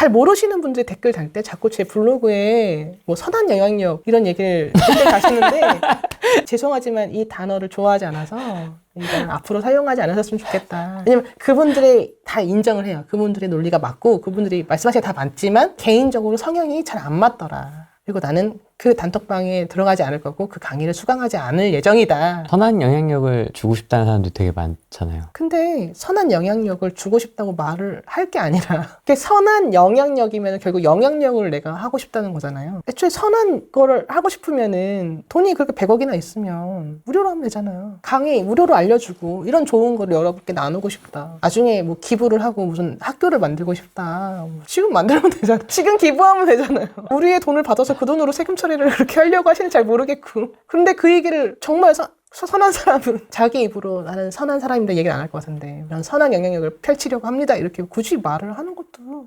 잘 모르시는 분들이 댓글 달 때 자꾸 제 블로그에 뭐 선한 영향력 이런 얘기를 댓글 다시는데 죄송하지만 이 단어를 좋아하지 않아서 이건 앞으로 사용하지 않으셨으면 좋겠다. 왜냐면 그분들이 다 인정을 해요. 그분들의 논리가 맞고 그분들이 말씀하신 게 다 맞지만 개인적으로 성향이 잘 안 맞더라. 그리고 나는 그 단톡방에 들어가지 않을 거고 그 강의를 수강하지 않을 예정이다. 선한 영향력을 주고 싶다는 사람도 되게 많잖아요. 근데 선한 영향력을 주고 싶다고 말을 할 게 아니라 그게 선한 영향력이면 결국 영향력을 내가 하고 싶다는 거잖아요. 애초에 선한 거를 하고 싶으면은 돈이 그렇게 100억이나 있으면 무료로 하면 되잖아요. 강의 무료로 알려주고 이런 좋은 거를 여러분께 나누고 싶다. 나중에 뭐 기부를 하고 무슨 학교를 만들고 싶다. 뭐 지금 만들면 되잖아. 지금 기부하면 되잖아요. 우리의 돈을 받아서 그 돈으로 세금 처리 를 그렇게 하려고 하시는 잘 모르겠고. 근데 그 얘기를 정말 서- 서- 선한 사람은 자기 입으로 나는 선한 사람입니다 얘기를 안 할 것 같은데 이런 선한 영향력을 펼치려고 합니다 이렇게 굳이 말을 하는 것도